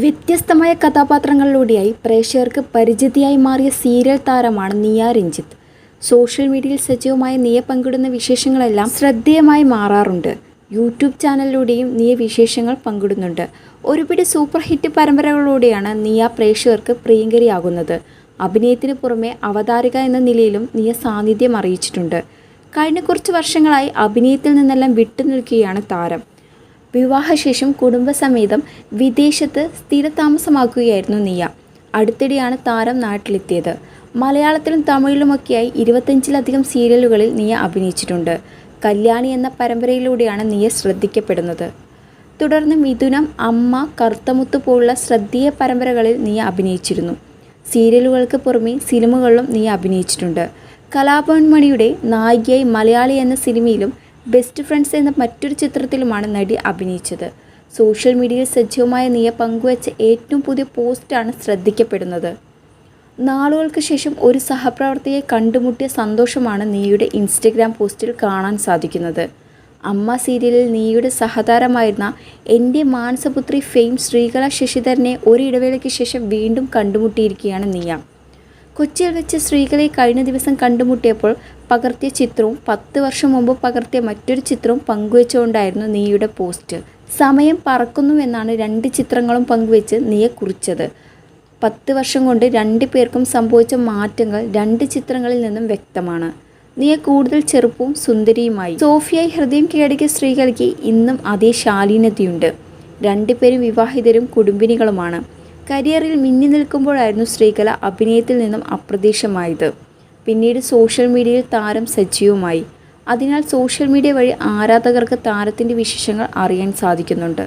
വ്യത്യസ്തമായ കഥാപാത്രങ്ങളിലൂടെയായി പ്രേക്ഷകർക്ക് പരിചിതിയായി മാറിയ സീരിയൽ താരമാണ് നിയ രഞ്ജിത്ത്. സോഷ്യൽ മീഡിയയിൽ സജീവമായ നിയ പങ്കിടുന്ന വിശേഷങ്ങളെല്ലാം ശ്രദ്ധേയമായി മാറാറുണ്ട്. യൂട്യൂബ് ചാനലിലൂടെയും നിയ വിശേഷങ്ങൾ പങ്കിടുന്നുണ്ട്. ഒരുപിടി സൂപ്പർ ഹിറ്റ് പരമ്പരകളിലൂടെയാണ് നിയ പ്രേക്ഷകർക്ക് പ്രിയങ്കരിയാകുന്നത്. അഭിനയത്തിന് പുറമെ അവതാരിക എന്ന നിലയിലും നിയ സാന്നിധ്യം അറിയിച്ചിട്ടുണ്ട്. കഴിഞ്ഞ കുറച്ച് വർഷങ്ങളായി അഭിനയത്തിൽ നിന്നെല്ലാം വിട്ടുനിൽക്കുകയാണ് താരം. വിവാഹശേഷം കുടുംബസമേതം വിദേശത്ത് സ്ഥിരതാമസമാക്കുകയായിരുന്നു നിയ. അടുത്തിടെയാണ് താരം നാട്ടിലെത്തിയത്. മലയാളത്തിലും തമിഴിലുമൊക്കെയായി ഇരുപത്തഞ്ചിലധികം സീരിയലുകളിൽ നിയ അഭിനയിച്ചിട്ടുണ്ട്. കല്യാണി എന്ന പരമ്പരയിലൂടെയാണ് നിയ ശ്രദ്ധിക്കപ്പെടുന്നത്. തുടർന്ന് മിഥുനം അമ്മ കറുത്തമുത്ത് പോലുള്ള ശ്രദ്ധേയ പരമ്പരകളിൽ നിയ അഭിനയിച്ചിരുന്നു. സീരിയലുകൾക്ക് പുറമെ സിനിമകളിലും നിയ അഭിനയിച്ചിട്ടുണ്ട്. കലാഭവൻ മണിയുടെ നായികയായി മലയാളി എന്ന സിനിമയിലും ബെസ്റ്റ് ഫ്രണ്ട്സ് എന്ന മറ്റൊരു ചിത്രത്തിലുമാണ് നടി അഭിനയിച്ചത്. സോഷ്യൽ മീഡിയയിൽ സജീവമായ നിയ പങ്കുവച്ച ഏറ്റവും പുതിയ പോസ്റ്റാണ് ശ്രദ്ധിക്കപ്പെടുന്നത്. നാളുകൾക്ക് ശേഷം ഒരു സഹപ്രവർത്തകയെ കണ്ടുമുട്ടിയ സന്തോഷമാണ് നീയുടെ ഇൻസ്റ്റഗ്രാം പോസ്റ്റിൽ കാണാൻ സാധിക്കുന്നത്. അമ്മ സീരിയലിൽ നീയുടെ സഹതാരമായിരുന്ന എന്റെ മാനസപുത്രി ഫെയിം ശ്രീകല ശശിധരനെ ഒരിടവേളയ്ക്ക് ശേഷം വീണ്ടും കണ്ടുമുട്ടിയിരിക്കുകയാണ് നീയ കൊച്ചിയിൽ വെച്ച് സ്ത്രീകളെ കഴിഞ്ഞ ദിവസം കണ്ടുമുട്ടിയപ്പോൾ പകർത്തിയ ചിത്രവും പത്ത് വർഷം മുമ്പ് പകർത്തിയ മറ്റൊരു ചിത്രവും പങ്കുവെച്ചുകൊണ്ടായിരുന്നു നീയുടെ പോസ്റ്റ്. സമയം പറക്കുന്നു എന്നാണ് രണ്ട് ചിത്രങ്ങളും പങ്കുവെച്ച് നീയെ കുറിച്ചത്. പത്ത് വർഷം കൊണ്ട് രണ്ട് പേർക്കും സംഭവിച്ച മാറ്റങ്ങൾ രണ്ട് ചിത്രങ്ങളിൽ നിന്നും വ്യക്തമാണ്. നീയെ കൂടുതൽ ചെറുപ്പവും സുന്ദരിയുമായി. സോഫിയായി ഹൃദയം കീഴടക്കിയ സ്ത്രീകൾക്ക് ഇന്നും അതേ ശാലീനതയുണ്ട്. രണ്ടുപേരും വിവാഹിതരും കുടുംബിനികളുമാണ്. കരിയറിൽ മിന്നി നിൽക്കുമ്പോഴായിരുന്നു ശ്രീകല അഭിനയത്തിൽ നിന്നും അപ്രതീക്ഷമായത്. പിന്നീട് സോഷ്യൽ മീഡിയയിൽ താരം സജീവമായി അതിനാൽ സോഷ്യൽ മീഡിയ വഴി ആരാധകർക്ക് താരത്തിന്റെ വിശേഷങ്ങൾ അറിയാൻ സാധിക്കുന്നുണ്ട്.